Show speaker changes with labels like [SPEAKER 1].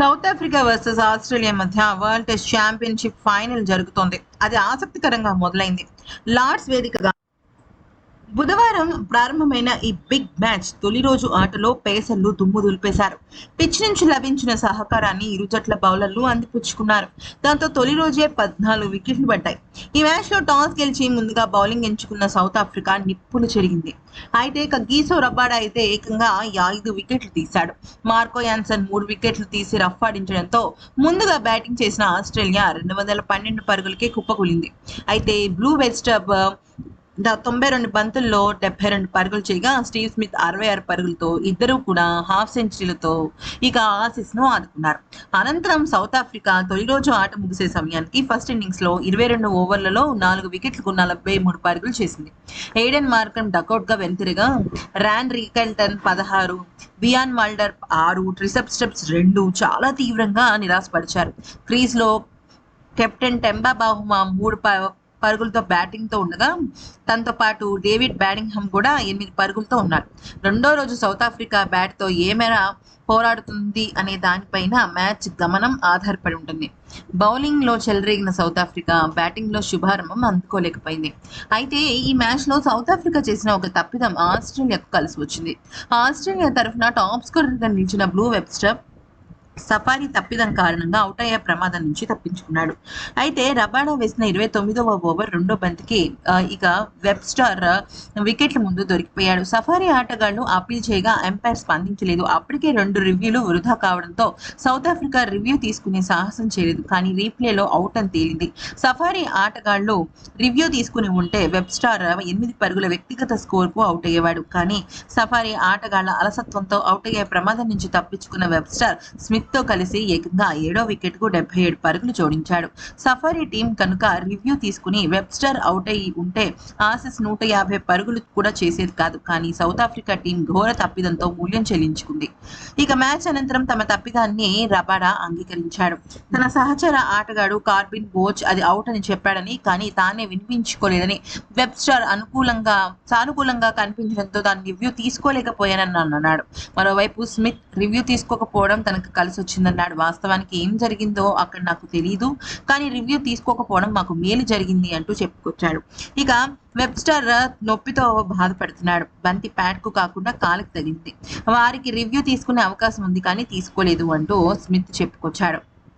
[SPEAKER 1] South Africa versus Australia మధ్య world test championship final జరుగుతోంది. అది ఆసక్తికరంగా మొదలైంది. లార్డ్స్ వేదికగా బుధవారం ప్రారంభమైన ఈ బిగ్ మ్యాచ్ తొలి రోజు ఆటలో పేసర్లు దుమ్ము దులిపేశారు. పిచ్ నుంచి లభించిన సహకారాన్ని ఇరు జట్ల బౌలర్లు అందిపుచ్చుకున్నారు. దాంతో తొలి రోజే పద్నాలుగు వికెట్లు పడ్డాయి. ఈ మ్యాచ్లో టాస్ గెలిచి ముందుగా బౌలింగ్ ఎంచుకున్న సౌత్ ఆఫ్రికా నిప్పులు చెరిగింది. అయితే ఇక గీసో రబ్బాడా అయితే ఏకంగా ఐదు వికెట్లు తీశాడు. మార్కో యాన్సన్ మూడు వికెట్లు తీసి రఫ్ఫాడించడంతో ముందుగా బ్యాటింగ్ చేసిన ఆస్ట్రేలియా రెండు వందల పన్నెండు పరుగులకే కుప్పకూలింది. అయితే బ్లూ వెస్టబ్ తొంభై రెండు బంతుల్లో డెబ్బై రెండు పరుగులు చేయగా స్టీవ్ స్మిత్ అరవై ఆరు పరుగులతో ఇద్దరు కూడా హాఫ్ సెంచరీలతో ఇక ఆసీస్ను ఆదుకున్నారు. అనంతరం సౌత్ ఆఫ్రికా తొలి రోజు ఆట ముగిసే సమయానికి ఫస్ట్ ఇన్నింగ్స్లో ఇరవై రెండు ఓవర్లలో నాలుగు వికెట్లకు నలభై మూడు పరుగులు చేసింది. ఎయిడెన్ మార్కన్ డకౌట్గా వెనుతిరగా ర్యాన్ రీకెల్టన్ పదహారు బియాన్ వాల్డర్ ఆరు ట్రిసెప్ స్టెప్స్ రెండు చాలా తీవ్రంగా నిరాశపరిచారు. క్రీజ్లో కెప్టెన్ టెంబా బాహుమా మూడు ప- పరుగులతో బ్యాటింగ్తో ఉండగా తనతో పాటు డేవిడ్ బ్యాడింగ్హమ్ కూడా ఎనిమిది పరుగులతో ఉన్నాడు. రెండో రోజు సౌత్ ఆఫ్రికా బ్యాట్తో ఏ మేర పోరాడుతుంది అనే దానిపైన మ్యాచ్ గమనం ఆధారపడి ఉంటుంది. బౌలింగ్లో చెలరేగిన సౌత్ ఆఫ్రికా బ్యాటింగ్లో శుభారంభం అందుకోలేకపోయింది. అయితే ఈ మ్యాచ్లో సౌత్ ఆఫ్రికా చేసిన ఒక తప్పిదం ఆస్ట్రేలియాకు కలిసి వచ్చింది. ఆస్ట్రేలియా తరఫున టాప్ స్కోరర్గా నిలిచిన బ్లూ వెబ్స్టర్ సఫారీ తప్పిదం కారణంగా అవుట్ అయ్యే ప్రమాదం నుంచి తప్పించుకున్నాడు. అయితే రబాడా వేసిన ఇరవై తొమ్మిదవ ఓవర్ రెండో బంతికి ఇక వెబ్స్టార్ వికెట్ల ముందు దొరికిపోయాడు. సఫారీ ఆటగాళ్ళు అప్పీల్ చేయగా ఎంపైర్ స్పందించలేదు. అప్పటికే రెండు రివ్యూలు వృధా కావడంతో సౌత్ ఆఫ్రికా రివ్యూ తీసుకునే సాహసం చేయలేదు. కానీ రీప్లేలో అవుట్ అని తేలింది. సఫారీ ఆటగాళ్ళు రివ్యూ తీసుకుని ఉంటే వెబ్స్టార్ ఎనిమిది పరుగుల వ్యక్తిగత స్కోర్కు అవుట్ అయ్యేవాడు. కానీ సఫారీ ఆటగాళ్ళ అలసత్వంతో అవుట్ అయ్యే ప్రమాదం నుంచి తప్పించుకున్న వెబ్స్టార్ స్మిత్ తో కలిసి ఏకంగా ఏడో వికెట్కు డెబ్బై ఏడు పరుగులు జోడించాడు. సఫారీ టీం కనుక రివ్యూ తీసుకుని వెబ్స్టర్ అవుట్ అయి ఉంటే ఆసిస్ నూట యాభై పరుగులు కూడా చేసేది కాదు. కానీ సౌత్ ఆఫ్రికా టీం ఘోర తప్పిదంతో మూల్యం చెల్లించుకుంది. ఇక మ్యాచ్ అనంతరం తమ తప్పిదాన్ని రబాడా అంగీకరించాడు. తన సహచర ఆటగాడు కార్బిన్ బోచ్ అది అవుట్ అని చెప్పాడని కానీ తానే వినిపించుకోలేదని వెబ్స్టర్ అనుకూలంగా సానుకూలంగా కనిపించడంతో దాని రివ్యూ తీసుకోలేకపోయానని అన్నాడు. మరోవైపు స్మిత్ రివ్యూ తీసుకోకపోవడం తనకు కలిసి వచ్చిందన్నాడు వాస్తవానికి ఏం జరిగిందో అక్కడ నాకు తెలియదు కానీ రివ్యూ తీసుకోకపోవడం మాకు మేలు జరిగింది అంటూ చెప్పుకొచ్చాడు. ఇక వెబ్స్టర్ నొప్పితో బాధపడుతున్నాడు. బంతి ప్యాట్కు కాకుండా కాలుకు తగిలింది. వారికి రివ్యూ తీసుకునే అవకాశం ఉంది కానీ తీసుకోలేదు అంటూ స్మిత్ చెప్పుకొచ్చాడు.